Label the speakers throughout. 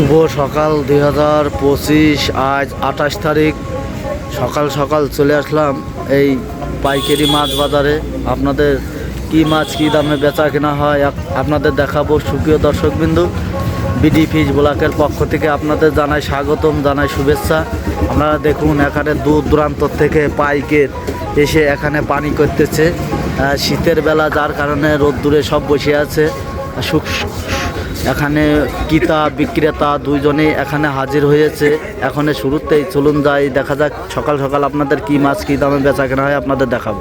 Speaker 1: শুভ সকাল দুই হাজার পঁচিশ। আজ আঠাশ তারিখ। সকাল সকাল চলে আসলাম এই পাইকারি মাছ বাজারে। আপনাদের কি মাছ কি দামে বেচা কেনা হয় আপ- আপনাদের দেখাবো সুপ্রিয় দর্শকবিন্দু। বিডি ফিজ ব্লকের পক্ষ থেকে আপনাদের জানাই স্বাগতম, জানাই শুভেচ্ছা। আপনারা দেখুন, এখানে দূর দূরান্ত থেকে পাইকের এসে এখানে পানি করতেছে। শীতের বেলা যার কারণে রোদ্দুরে সব বসে আছে। এখানে ক্রেতা, বিক্রেতা দুইজনেই এখানে হাজির হয়েছে। এখন শুরুতেই চলুন যাই, দেখা যাক সকাল সকাল আপনাদের কি মাছ, কি দামে বেচা কেনা হয় আপনাদের দেখাবো।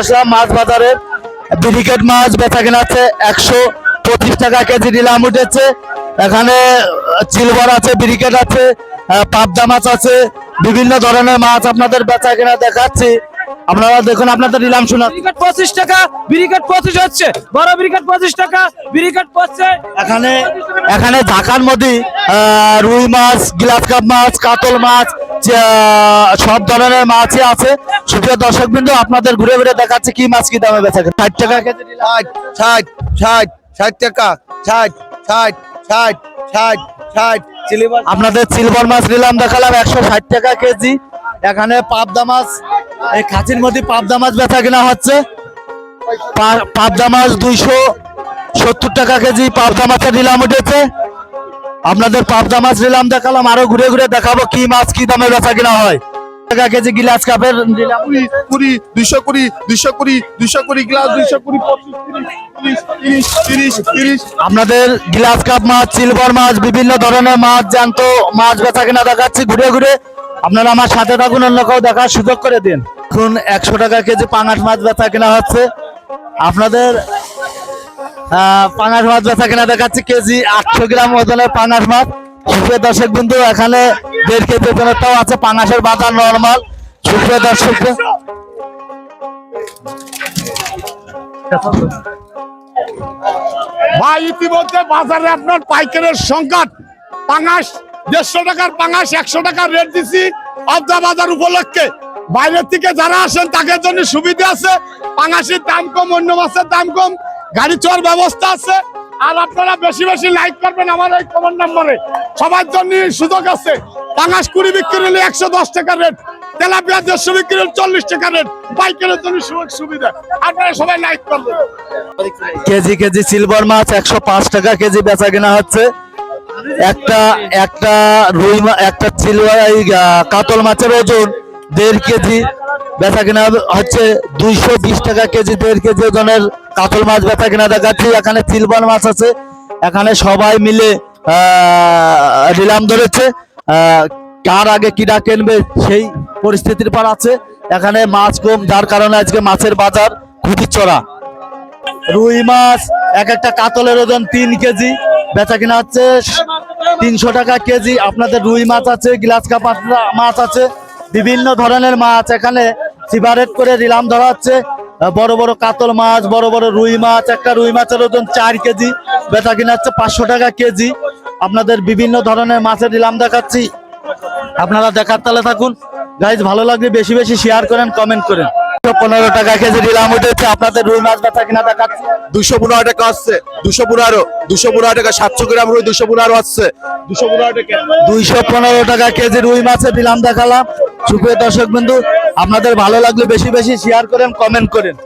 Speaker 1: আসলাম মাছ বাজারে। ব্রিকেট মাছ বেচা কেনা আছে একশো পঁচিশ টাকা কেজি নিলাম উঠেছে। এখানে সিলভার আছে, ব্রিকেট আছে পাবদা মাছ আছে, বিভিন্ন ধরনের মাছ আপনাদের বেচা কেনা দেখাচ্ছি। আপনারা দেখুন আপনাদের নিলাম শোনা
Speaker 2: ব্রিকেট পঁচিশ টাকা ব্রিকেট পঁচিশ হচ্ছে। বড় ব্রিকেট পঁচিশ টাকা ব্রিকেট পড়ছে।
Speaker 1: এখানে এখানে ঢাকার মধ্যে আহ, রুই মাছ গ্লাস কাপ মাছ কাতল মাছ সব ধরনের মাছই আছে। সুপ্রিয় দর্শক বিন্দু আপনাদের ঘুরে ঘুরে দেখাচ্ছে কি মাছ কি দামে বেচা ষাট টাকা কেজি।
Speaker 3: ষাট ষাট ষাট ষাট টাকা। ষাট ষাট ষাট ষাট ষাট। চিলিবার
Speaker 1: আপনাদের সিলভার মাছ নিলাম দেখালাম একশো ষাট টাকা কেজি। এখানে পাবদা মাছ এই খাঁচির মধ্যে পাবদা মাছ বেচা কেনা হচ্ছে? পাবদা মাছ দুইশো সত্তর টাকা কেজি পাবদা মাছের নিলাম উঠেছে। আপনাদের পাবদা মাছ নিলাম দেখালাম আরও ঘুরে ঘুরে দেখাবো কি মাছ কি দামে বেচা কিনা হয়। টাকা কেজি গিলাস কাপের
Speaker 3: কুড়ি কুড়ি দুইশো কুড়ি দুইশো কুড়ি দুইশো কুড়ি গ্লাস দুইশো কুড়ি
Speaker 1: আপনাদের গ্লাস কাপ মাছ সিলভার মাছ বিভিন্ন ধরনের মাছ জ্যান্ত মাছ বেচা কিনা দেখাচ্ছি। ঘুরে ঘুরে আপনারা আমার সাথে থাকুন, অন্য কেউ দেখার সুযোগ করে দিন। এখন একশো টাকা কেজি পাঙাশ মাছ বেচা কেনা হচ্ছে। আপনাদের পাঙাশ মাছ বেচা কেনা দেখাচ্ছি, কেজি আটশো গ্রাম ওজনের পাঙাশ মাছ। সুপ্রিয় দর্শক বিন্দু এখানে দেড় কেজি ওজনের তাও আছে, পাঙাশের বাজার নর্মাল। সুপ্রিয় দর্শক
Speaker 4: ভাই, ইতিমধ্যে বাজারে আপনার পাইকারের সংকট পাঙাশ দেড়শো টাকার পাঙাশ একশো টাকার রেট দিছি অবদা বাজার উপলক্ষে। বাইরের থেকে যারা আসেন, তাদের জন্য সুবিধা আছে। পাঙাশের দাম কম, অন্য মাছের দাম কম, গাড়ি চোয়ার ব্যবস্থা আছে। আর আপনারা বেশি বেশি লাইক করবেন আমার এই কমন নম্বরে সবার জন্য সুযোগ আছে। পাঙাশ কুড়ি বিক্রি হলে একশো দশ টাকা রেট তেলাপিয়া দেড়শো বিক্রি হলে চল্লিশ টাকা রেট পাইকারের জন্য সুযোগ সুবিধা। আপনারা সবাই লাইক করবেন।
Speaker 1: কেজি কেজি সিলভার মাছ একশো পাঁচ টাকা কেজি বেচা কেনা হচ্ছে। একটা একটা রুই একটা এই কাতল মাছের ওজন দেড় কেজি। বেচা কেনা হচ্ছে দুইশো বিশ টাকা কেজি, দেড় কেজি ওজনের কাতল মাছ বেচা কেনা দেখাচ্ছি। এখানে সিলভার মাছ আছে। এখানে সবাই মিলে নিলাম ধরেছে। কার আগে কিনা কিনবে সেই পরিস্থিতির পর আছে। এখানে মাছ কম, যার কারণে আজকে মাছের বাজার খুবই চড়া। রুই মাছ, এক একটা কাতলের ওজন তিন কেজি। বেচা কিনা হচ্ছে তিনশো টাকা কেজি। আপনাদের রুই মাছ আছে, গ্লাস কাপ মাছ আছে, বিভিন্ন ধরনের মাছ। এখানে সিভারেট করে রিলাম ধরা হচ্ছে। বড় বড় কাতল মাছ, বড় বড় রুই মাছ, একটা রুই মাছের ওজন চার কেজি, বেচা কিনা হচ্ছে পাঁচশো টাকা কেজি। আপনাদের বিভিন্ন ধরনের মাছের দিলাম দেখাচ্ছি। আপনারা দেখার তালে থাকুন। গাইজ ভালো লাগলে বেশি বেশি শেয়ার করেন কমেন্ট করেন। পনেরো টাকা কেজি দিলাম উঠেছে আপনাদের রুই মাছ বেচা কিনা দেখাচ্ছি।
Speaker 3: দুশো পনেরো টাকা আসছে দুশো পনেরো দুশো পনেরো টাকা সাতশো গ্রাম রুই দুশো পনেরো আসছে। দুশো পনেরো টাকা
Speaker 1: দুইশো পনেরো টাকা কেজি রুই মাছে দিলাম দেখালাম। সুপ্রিয় দর্শক বিন্দু আপনাদের ভালো লাগলে বেশি বেশি শেয়ার করেন কমেন্ট করেন।